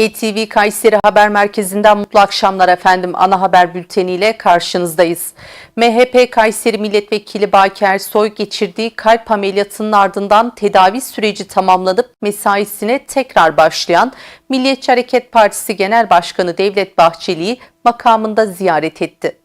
ATV Kayseri Haber Merkezi'nden mutlu akşamlar efendim. Ana haber bülteniyle karşınızdayız. MHP Kayseri Milletvekili Baki Ersoy geçirdiği kalp ameliyatının ardından tedavi süreci tamamlanıp mesaisine tekrar başlayan Milliyetçi Hareket Partisi Genel Başkanı Devlet Bahçeli'yi makamında ziyaret etti.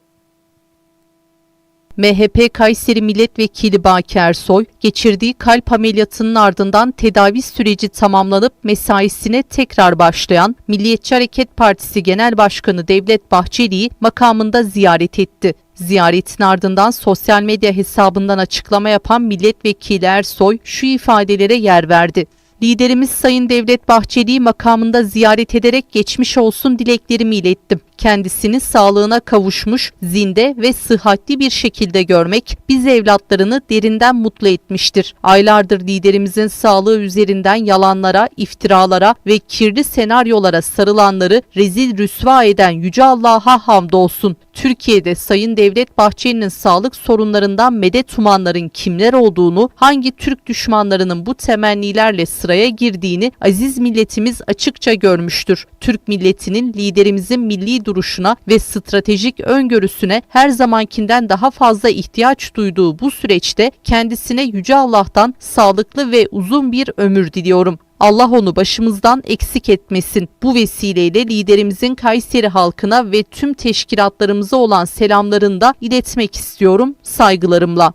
MHP Kayseri Milletvekili Baki Ersoy, geçirdiği kalp ameliyatının ardından tedavi süreci tamamlanıp mesaisine tekrar başlayan Milliyetçi Hareket Partisi Genel Başkanı Devlet Bahçeli'yi makamında ziyaret etti. Ziyaretin ardından sosyal medya hesabından açıklama yapan Milletvekili Ersoy şu ifadelere yer verdi. Liderimiz Sayın Devlet Bahçeli'yi makamında ziyaret ederek geçmiş olsun dileklerimi ilettim. Kendisini sağlığına kavuşmuş, zinde ve sıhhatli bir şekilde görmek biz evlatlarını derinden mutlu etmiştir. Aylardır liderimizin sağlığı üzerinden yalanlara, iftiralara ve kirli senaryolara sarılanları rezil rüsva eden Yüce Allah'a hamdolsun. Türkiye'de Sayın Devlet Bahçeli'nin sağlık sorunlarından medet umanların kimler olduğunu, hangi Türk düşmanlarının bu temennilerle sıraya girdiğini aziz milletimiz açıkça görmüştür. Türk milletinin liderimizin milli duruşuna ve stratejik öngörüsüne her zamankinden daha fazla ihtiyaç duyduğu bu süreçte kendisine Yüce Allah'tan sağlıklı ve uzun bir ömür diliyorum. Allah onu başımızdan eksik etmesin. Bu vesileyle liderimizin Kayseri halkına ve tüm teşkilatlarımıza olan selamlarını da iletmek istiyorum saygılarımla.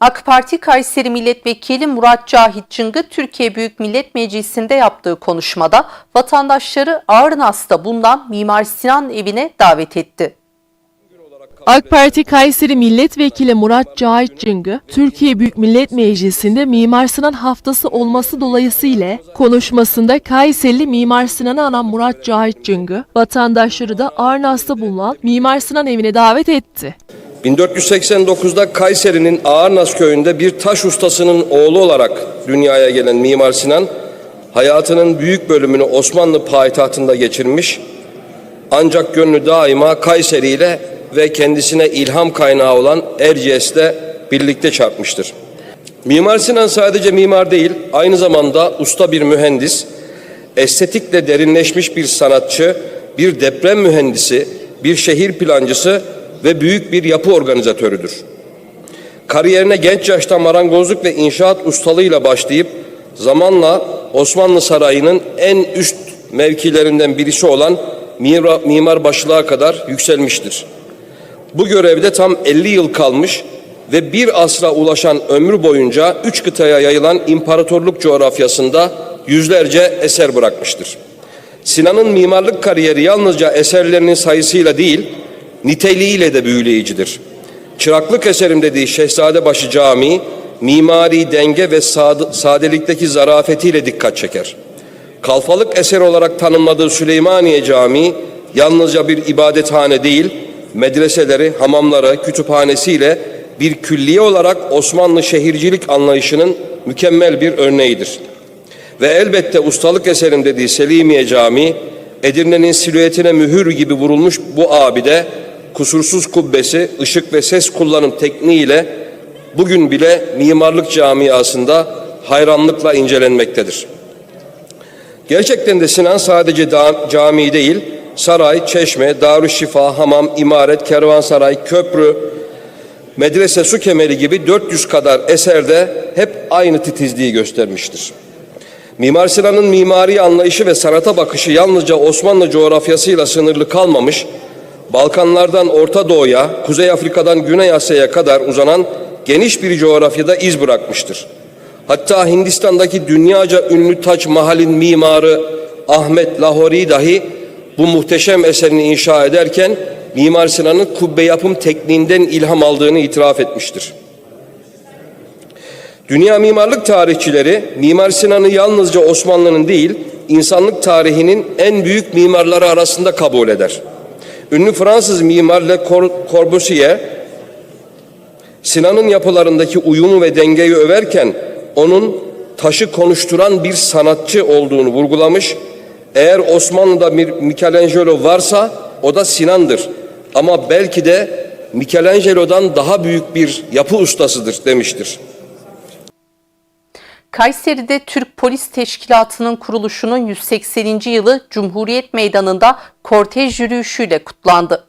AK Parti Kayseri Milletvekili Murat Cahit Çıngı Türkiye Büyük Millet Meclisi'nde yaptığı konuşmada vatandaşları Ağrınas'ta bulunan Mimar Sinan evine davet etti. AK Parti Kayseri Milletvekili Murat Cahit Cıngı, Türkiye Büyük Millet Meclisi'nde Mimar Sinan Haftası olması dolayısıyla konuşmasında Kayserili Mimar Sinan'ı anan Murat Cahit Cıngı, vatandaşları da Arnas'ta bulunan Mimar Sinan evine davet etti. 1489'da Kayseri'nin Ağarnas köyünde bir taş ustasının oğlu olarak dünyaya gelen Mimar Sinan, hayatının büyük bölümünü Osmanlı payitahtında geçirmiş, ancak gönlü daima Kayseri ile ve kendisine ilham kaynağı olan Erciyes'le birlikte çarpmıştır. Mimar Sinan sadece mimar değil, aynı zamanda usta bir mühendis, estetikle derinleşmiş bir sanatçı, bir deprem mühendisi, bir şehir plancısı ve büyük bir yapı organizatörüdür. Kariyerine genç yaşta marangozluk ve inşaat ustalığıyla başlayıp zamanla Osmanlı Sarayı'nın en üst mevkilerinden birisi olan mimar, mimar başlığa kadar yükselmiştir. Bu görevde tam 50 yıl kalmış ve bir asra ulaşan ömrü boyunca üç kıtaya yayılan imparatorluk coğrafyasında yüzlerce eser bırakmıştır. Sinan'ın mimarlık kariyeri yalnızca eserlerinin sayısıyla değil, niteliğiyle de büyüleyicidir. Çıraklık eserim dediği Şehzadebaşı Camii, mimari denge ve sade, sadelikteki zarafetiyle dikkat çeker. Kalfalık eser olarak tanımladığı Süleymaniye Camii, yalnızca bir ibadethane değil, medreseleri, hamamları, kütüphanesiyle bir külliye olarak Osmanlı şehircilik anlayışının mükemmel bir örneğidir. Ve elbette ustalık eserim dediği Selimiye Camii, Edirne'nin silüetine mühür gibi vurulmuş bu abide kusursuz kubbesi, ışık ve ses kullanım tekniğiyle bugün bile mimarlık camiasında hayranlıkla incelenmektedir. Gerçekten de Sinan sadece cami değil, saray, çeşme, darüşşifa, hamam, imaret, kervansaray, köprü, medrese, su kemeri gibi 400 kadar eserde hep aynı titizliği göstermiştir. Mimar Sinan'ın mimari anlayışı ve sanata bakışı yalnızca Osmanlı coğrafyasıyla sınırlı kalmamış, Balkanlardan Orta Doğu'ya, Kuzey Afrika'dan Güney Asya'ya kadar uzanan geniş bir coğrafyada iz bırakmıştır. Hatta Hindistan'daki dünyaca ünlü Taç Mahal'in mimarı Ahmet Lahori dahi bu muhteşem eserini inşa ederken Mimar Sinan'ın kubbe yapım tekniğinden ilham aldığını itiraf etmiştir. Dünya mimarlık tarihçileri Mimar Sinan'ı yalnızca Osmanlı'nın değil, insanlık tarihinin en büyük mimarları arasında kabul eder. Ünlü Fransız mimar Le Corbusier, Sinan'ın yapılarındaki uyumu ve dengeyi överken onun taşı konuşturan bir sanatçı olduğunu vurgulamış. Eğer Osmanlı'da bir Michelangelo varsa o da Sinan'dır. Ama belki de Michelangelo'dan daha büyük bir yapı ustasıdır demiştir. Kayseri'de Türk Polis Teşkilatı'nın kuruluşunun 180. yılı Cumhuriyet Meydanı'nda kortej yürüyüşüyle kutlandı.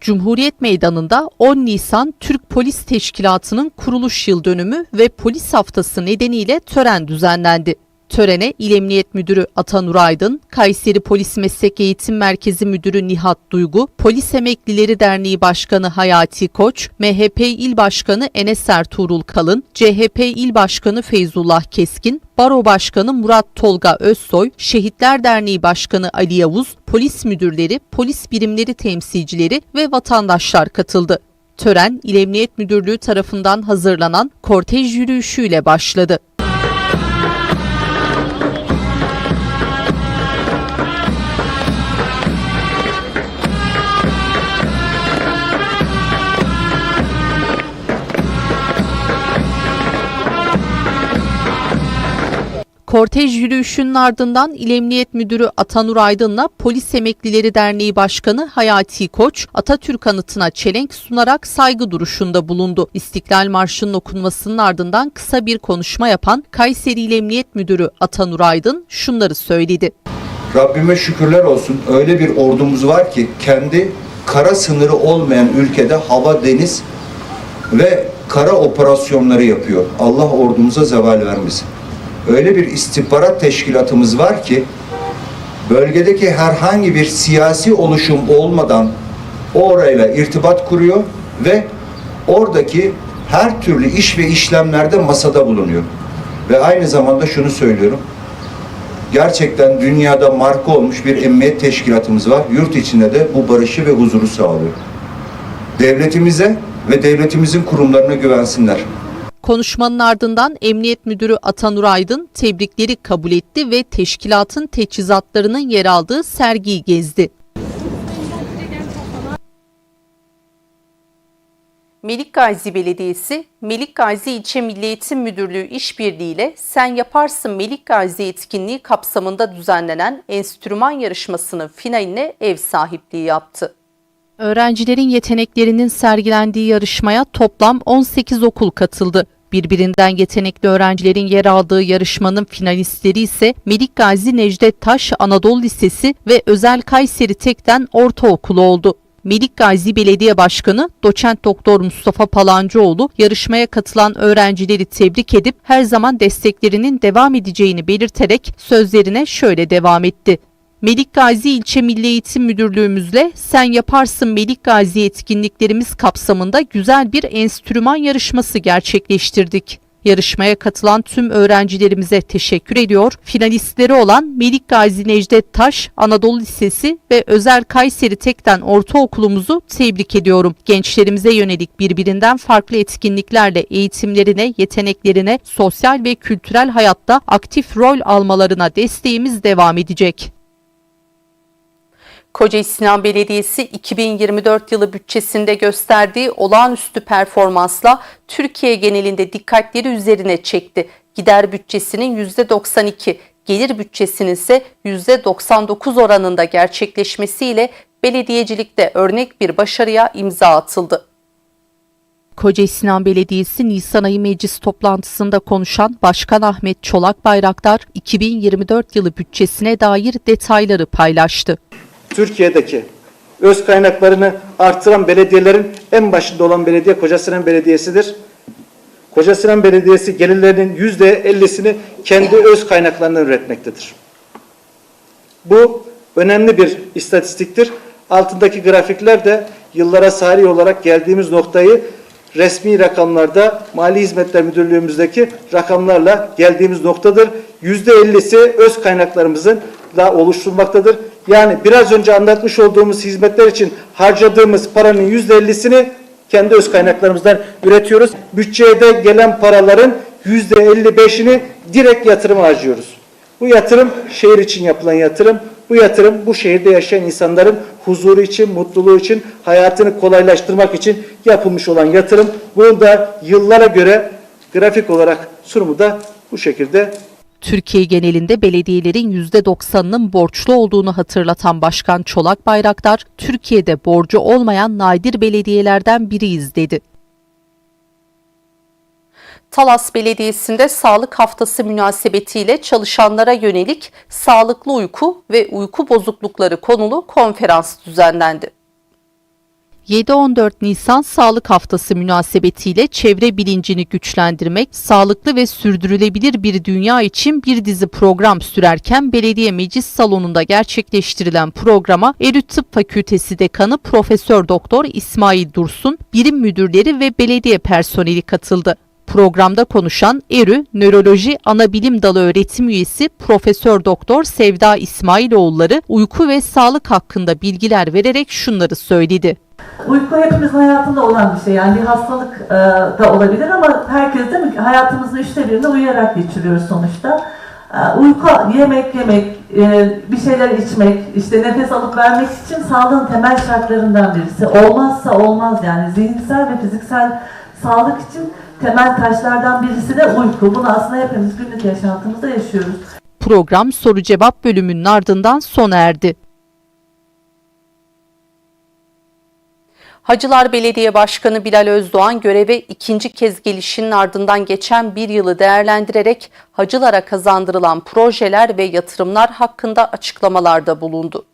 Cumhuriyet Meydanı'nda 10 Nisan Türk Polis Teşkilatı'nın kuruluş yıl dönümü ve polis haftası nedeniyle tören düzenlendi. Törene İl Emniyet Müdürü Atanur Aydın, Kayseri Polis Meslek Eğitim Merkezi Müdürü Nihat Duygu, Polis Emeklileri Derneği Başkanı Hayati Koç, MHP İl Başkanı Enes Ertuğrul Kalın, CHP İl Başkanı Feyzullah Keskin, Baro Başkanı Murat Tolga Özsoy, Şehitler Derneği Başkanı Ali Yavuz, polis müdürleri, polis birimleri temsilcileri ve vatandaşlar katıldı. Tören İl Emniyet Müdürlüğü tarafından hazırlanan kortej yürüyüşüyle başladı. Kortej yürüyüşünün ardından İl Emniyet Müdürü Atanur Aydın'la Polis Emeklileri Derneği Başkanı Hayati Koç, Atatürk anıtına çelenk sunarak saygı duruşunda bulundu. İstiklal Marşı'nın okunmasının ardından kısa bir konuşma yapan Kayseri İl Emniyet Müdürü Atanur Aydın şunları söyledi. Rabbime şükürler olsun öyle bir ordumuz var ki kendi kara sınırı olmayan ülkede hava, deniz ve kara operasyonları yapıyor. Allah ordumuza zeval vermesin. Öyle bir istihbarat teşkilatımız var ki bölgedeki herhangi bir siyasi oluşum olmadan orayla irtibat kuruyor ve oradaki her türlü iş ve işlemlerde masada bulunuyor. Ve aynı zamanda şunu söylüyorum gerçekten dünyada marka olmuş bir emniyet teşkilatımız var. Yurt içinde de bu barışı ve huzuru sağlıyor. Devletimize ve devletimizin kurumlarına güvensinler. Konuşmanın ardından Emniyet Müdürü Atanur Aydın tebrikleri kabul etti ve teşkilatın teçhizatlarının yer aldığı sergiyi gezdi. Melik Gazi Belediyesi, Melik Gazi İlçe Milli Eğitim Müdürlüğü işbirliğiyle Sen Yaparsın Melik Gazi etkinliği kapsamında düzenlenen enstrüman yarışmasının finaline ev sahipliği yaptı. Öğrencilerin yeteneklerinin sergilendiği yarışmaya toplam 18 okul katıldı. Birbirinden yetenekli öğrencilerin yer aldığı yarışmanın finalistleri ise Melik Gazi Necdet Taş Anadolu Lisesi ve Özel Kayseri Tek'ten Ortaokulu oldu. Melik Gazi Belediye Başkanı Doçent Doktor Mustafa Palancıoğlu yarışmaya katılan öğrencileri tebrik edip her zaman desteklerinin devam edeceğini belirterek sözlerine şöyle devam etti. Melik Gazi İlçe Milli Eğitim Müdürlüğümüzle Sen Yaparsın Melik Gazi etkinliklerimiz kapsamında güzel bir enstrüman yarışması gerçekleştirdik. Yarışmaya katılan tüm öğrencilerimize teşekkür ediyor. Finalistleri olan Melik Gazi Necdet Taş Anadolu Lisesi ve Özel Kayseri Tek'ten Ortaokulumuzu tebrik ediyorum. Gençlerimize yönelik birbirinden farklı etkinliklerle eğitimlerine, yeteneklerine, sosyal ve kültürel hayatta aktif rol almalarına desteğimiz devam edecek. Kocaeli Sinan Belediyesi 2024 yılı bütçesinde gösterdiği olağanüstü performansla Türkiye genelinde dikkatleri üzerine çekti. Gider bütçesinin %92, gelir bütçesinin ise %99 oranında gerçekleşmesiyle belediyecilikte örnek bir başarıya imza atıldı. Kocaeli Sinan Belediyesi Nisan ayı meclis toplantısında konuşan Başkan Ahmet Çolak Bayraktar 2024 yılı bütçesine dair detayları paylaştı. Türkiye'deki öz kaynaklarını artıran belediyelerin en başında olan belediye Kocasinan Belediyesi'dir. Kocasinan Belediyesi gelirlerinin yüzde ellisini kendi öz kaynaklarından üretmektedir. Bu önemli bir istatistiktir. Altındaki grafikler de yıllara sari olarak geldiğimiz noktayı resmi rakamlarda Mali Hizmetler Müdürlüğümüzdeki rakamlarla geldiğimiz noktadır. Yüzde ellisi öz kaynaklarımızın da oluşturmaktadır. Yani biraz önce anlatmış olduğumuz hizmetler için harcadığımız paranın yüzde ellisini kendi öz kaynaklarımızdan üretiyoruz. Bütçeye de gelen paraların yüzde elli beşini direkt yatırıma harcıyoruz. Bu yatırım şehir için yapılan yatırım. Bu yatırım bu şehirde yaşayan insanların huzuru için, mutluluğu için, hayatını kolaylaştırmak için yapılmış olan yatırım. Bunun da yıllara göre grafik olarak sunumu da bu şekilde Türkiye genelinde belediyelerin %90'ının borçlu olduğunu hatırlatan Başkan Çolak Bayraktar, Türkiye'de borcu olmayan nadir belediyelerden biriyiz dedi. Talas Belediyesi'nde sağlık haftası münasebetiyle çalışanlara yönelik sağlıklı uyku ve uyku bozuklukları konulu konferans düzenlendi. 7-14 Nisan Sağlık Haftası münasebetiyle çevre bilincini güçlendirmek, sağlıklı ve sürdürülebilir bir dünya için bir dizi program sürerken belediye meclis salonunda gerçekleştirilen programa Erüt Tıp Fakültesi Dekanı Profesör Doktor İsmail Dursun, birim müdürleri ve belediye personeli katıldı. Programda konuşan ERÜ Nöroloji Anabilim Dalı öğretim üyesi Profesör Doktor Sevda İsmailoğulları uyku ve sağlık hakkında bilgiler vererek şunları söyledi. Uyku hepimizin hayatında olan bir şey. Yani bir hastalık e, da olabilir ama herkes de hayatımızın üçte birini uyuyarak geçiriyoruz sonuçta. E, uyku, yemek yemek, e, bir şeyler içmek, işte nefes alıp vermek için sağlığın temel şartlarından birisi. Olmazsa olmaz yani zihinsel ve fiziksel sağlık için temel taşlardan birisi de uyku. Bunu aslında hepimiz günlük yaşantımızda yaşıyoruz. Program soru cevap bölümünün ardından sona erdi. Hacılar Belediye Başkanı Bilal Özdoğan göreve ikinci kez gelişinin ardından geçen bir yılı değerlendirerek hacılara kazandırılan projeler ve yatırımlar hakkında açıklamalarda bulundu.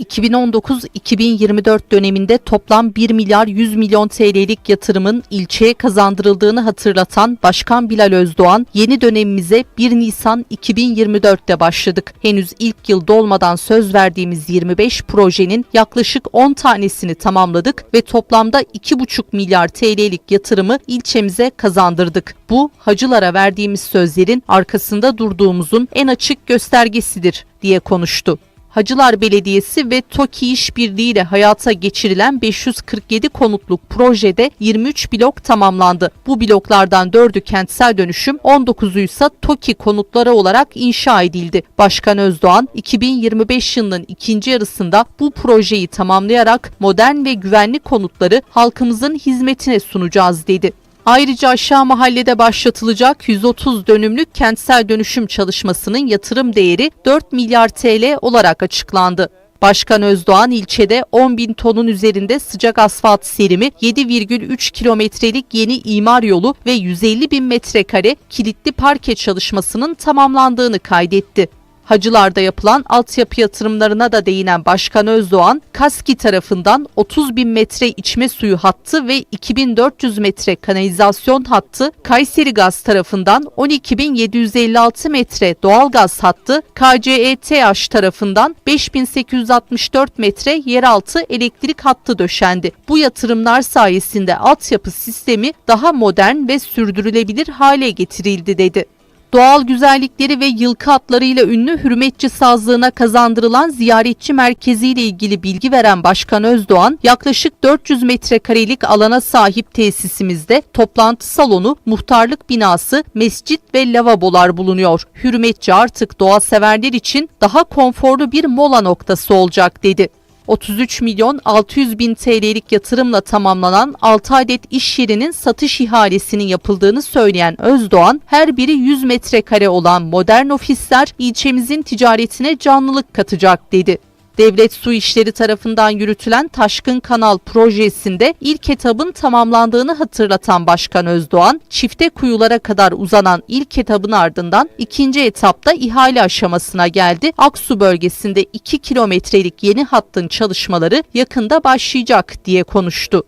2019-2024 döneminde toplam 1 milyar 100 milyon TL'lik yatırımın ilçeye kazandırıldığını hatırlatan Başkan Bilal Özdoğan, yeni dönemimize 1 Nisan 2024'te başladık. Henüz ilk yıl dolmadan söz verdiğimiz 25 projenin yaklaşık 10 tanesini tamamladık ve toplamda 2,5 milyar TL'lik yatırımı ilçemize kazandırdık. Bu, hacılara verdiğimiz sözlerin arkasında durduğumuzun en açık göstergesidir diye konuştu. Hacılar Belediyesi ve TOKİ İşbirliği ile hayata geçirilen 547 konutluk projede 23 blok tamamlandı. Bu bloklardan 4'ü kentsel dönüşüm, 19'u ise TOKİ konutları olarak inşa edildi. Başkan Özdoğan, 2025 yılının ikinci yarısında bu projeyi tamamlayarak modern ve güvenli konutları halkımızın hizmetine sunacağız dedi. Ayrıca aşağı mahallede başlatılacak 130 dönümlük kentsel dönüşüm çalışmasının yatırım değeri 4 milyar TL olarak açıklandı. Başkan Özdoğan ilçede 10 bin tonun üzerinde sıcak asfalt serimi, 7,3 kilometrelik yeni imar yolu ve 150 bin metrekare kilitli parke çalışmasının tamamlandığını kaydetti. Hacılarda yapılan altyapı yatırımlarına da değinen Başkan Özdoğan, KASKİ tarafından 30 bin metre içme suyu hattı ve 2400 metre kanalizasyon hattı, Kayseri Gaz tarafından 12.756 metre doğalgaz hattı, KCETH tarafından 5864 metre yeraltı elektrik hattı döşendi. Bu yatırımlar sayesinde altyapı sistemi daha modern ve sürdürülebilir hale getirildi dedi. Doğal güzellikleri ve yılkı atlarıyla ünlü Hürmetçi Sazlığı'na kazandırılan ziyaretçi merkeziyle ilgili bilgi veren Başkan Özdoğan, yaklaşık 400 metrekarelik alana sahip tesisimizde toplantı salonu, muhtarlık binası, mescit ve lavabolar bulunuyor. Hürmetçi artık doğa severler için daha konforlu bir mola noktası olacak dedi. 33 milyon 600 bin TL'lik yatırımla tamamlanan 6 adet iş yerinin satış ihalesinin yapıldığını söyleyen Özdoğan, her biri 100 metrekare olan modern ofisler ilçemizin ticaretine canlılık katacak dedi. Devlet Su İşleri tarafından yürütülen Taşkın Kanal projesinde ilk etabın tamamlandığını hatırlatan Başkan Özdoğan, çifte kuyulara kadar uzanan ilk etabın ardından ikinci etapta ihale aşamasına geldi. Aksu bölgesinde 2 kilometrelik yeni hattın çalışmaları yakında başlayacak diye konuştu.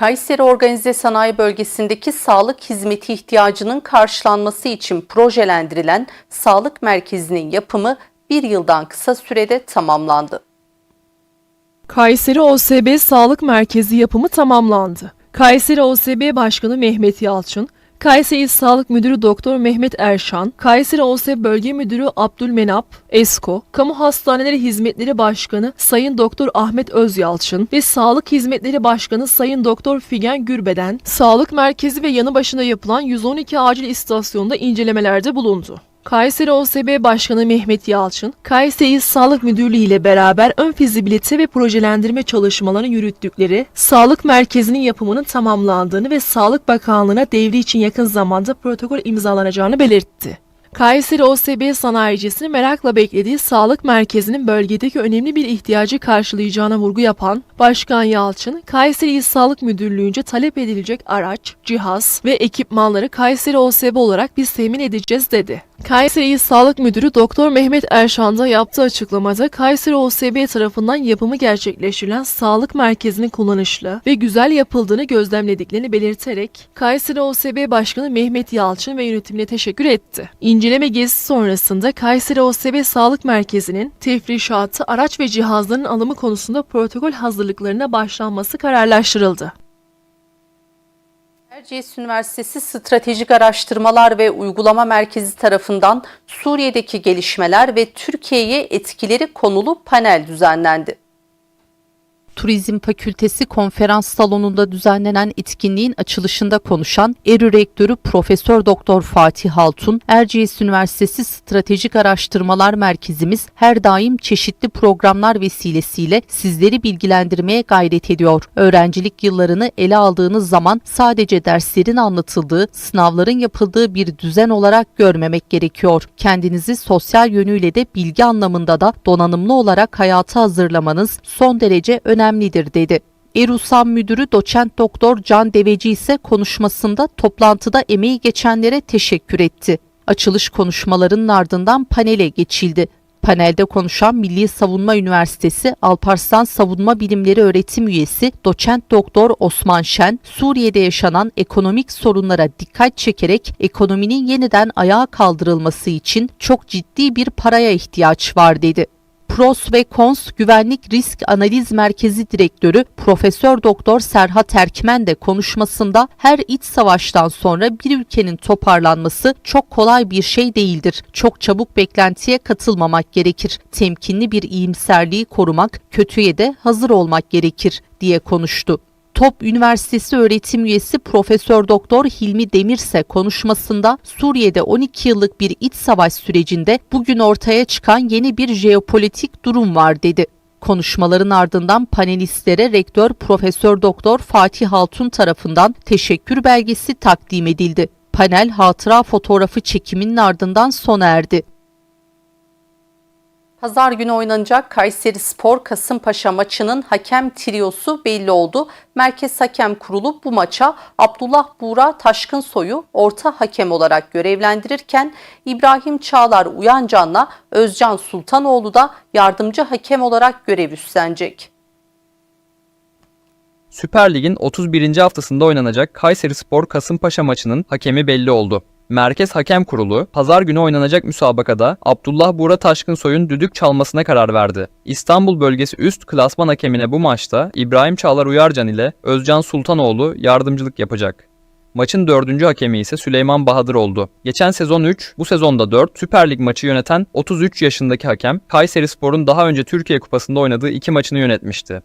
Kayseri Organize Sanayi Bölgesi'ndeki sağlık hizmeti ihtiyacının karşılanması için projelendirilen sağlık merkezinin yapımı bir yıldan kısa sürede tamamlandı. Kayseri OSB Sağlık Merkezi yapımı tamamlandı. Kayseri OSB Başkanı Mehmet Yalçın, Kayseri Sağlık Müdürü Doktor Mehmet Erşan, Kayseri OSB Bölge Müdürü Abdülmenap, ESKO, Kamu Hastaneleri Hizmetleri Başkanı Sayın Doktor Ahmet Özyalçın ve Sağlık Hizmetleri Başkanı Sayın Doktor Figen Gürbeden, sağlık merkezi ve yanı başında yapılan 112 acil istasyonda incelemelerde bulundu. Kayseri OSB Başkanı Mehmet Yalçın, Kayseri İl Sağlık Müdürlüğü ile beraber ön fizibilite ve projelendirme çalışmalarını yürüttükleri sağlık merkezinin yapımının tamamlandığını ve Sağlık Bakanlığı'na devri için yakın zamanda protokol imzalanacağını belirtti. Kayseri OSB sanayicisini merakla beklediği sağlık merkezinin bölgedeki önemli bir ihtiyacı karşılayacağına vurgu yapan Başkan Yalçın, Kayseri İl Sağlık Müdürlüğü'nce talep edilecek araç, cihaz ve ekipmanları Kayseri OSB olarak biz temin edeceğiz dedi. Kayseri İl Sağlık Müdürü Doktor Mehmet Erşan da yaptığı açıklamada Kayseri OSB tarafından yapımı gerçekleştirilen sağlık merkezinin kullanışlı ve güzel yapıldığını gözlemlediklerini belirterek Kayseri OSB Başkanı Mehmet Yalçın ve yönetimine teşekkür etti. İnceleme gezisi sonrasında Kayseri OSB Sağlık Merkezi'nin tefrişatı, araç ve cihazların alımı konusunda protokol hazırlıklarına başlanması kararlaştırıldı. Erciyes Üniversitesi Stratejik Araştırmalar ve Uygulama Merkezi tarafından Suriye'deki gelişmeler ve Türkiye'ye etkileri konulu panel düzenlendi. Turizm Fakültesi konferans salonunda düzenlenen etkinliğin açılışında konuşan ERÜ Rektörü Profesör Doktor Fatih Altun, Erciyes Üniversitesi Stratejik Araştırmalar Merkezimiz her daim çeşitli programlar vesilesiyle sizleri bilgilendirmeye gayret ediyor. Öğrencilik yıllarını ele aldığınız zaman sadece derslerin anlatıldığı, sınavların yapıldığı bir düzen olarak görmemek gerekiyor. Kendinizi sosyal yönüyle de bilgi anlamında da donanımlı olarak hayata hazırlamanız son derece önemlidir dedi. Erusam Müdürü Doçent Doktor Can Deveci ise konuşmasında toplantıda emeği geçenlere teşekkür etti. Açılış konuşmalarının ardından panele geçildi. Panelde konuşan Milli Savunma Üniversitesi Alparslan Savunma Bilimleri Öğretim Üyesi Doçent Doktor Osman Şen, Suriye'de yaşanan ekonomik sorunlara dikkat çekerek ekonominin yeniden ayağa kaldırılması için çok ciddi bir paraya ihtiyaç var dedi. Pros ve Kons Güvenlik Risk Analiz Merkezi Direktörü Profesör Doktor Serhat Erkmen de konuşmasında her iç savaştan sonra bir ülkenin toparlanması çok kolay bir şey değildir. Çok çabuk beklentiye katılmamak gerekir. Temkinli bir iyimserliği korumak, kötüye de hazır olmak gerekir diye konuştu. Top Üniversitesi öğretim üyesi Profesör Doktor Hilmi Demirse konuşmasında Suriye'de 12 yıllık bir iç savaş sürecinde bugün ortaya çıkan yeni bir jeopolitik durum var dedi. Konuşmaların ardından panelistlere rektör Profesör Doktor Fatih Altun tarafından teşekkür belgesi takdim edildi. Panel hatıra fotoğrafı çekiminin ardından sona erdi. Pazar günü oynanacak Kayseri Spor Kasımpaşa maçının hakem triyosu belli oldu. Merkez Hakem Kurulu bu maça Abdullah Buğra Taşkınsoy'u orta hakem olarak görevlendirirken İbrahim Çağlar Uyancan'la Özcan Sultanoğlu da yardımcı hakem olarak görev üstlenecek. Süper Lig'in 31. haftasında oynanacak Kayseri Spor Kasımpaşa maçının hakemi belli oldu. Merkez Hakem Kurulu, pazar günü oynanacak müsabakada Abdullah Buğra Taşkınsoy'un düdük çalmasına karar verdi. İstanbul bölgesi üst klasman hakemine bu maçta İbrahim Çağlar Uyarcan ile Özcan Sultanoğlu yardımcılık yapacak. Maçın dördüncü hakemi ise Süleyman Bahadır oldu. Geçen sezon 3, bu sezonda 4 Süper Lig maçı yöneten 33 yaşındaki hakem, Kayseri Spor'un daha önce Türkiye Kupası'nda oynadığı iki maçını yönetmişti.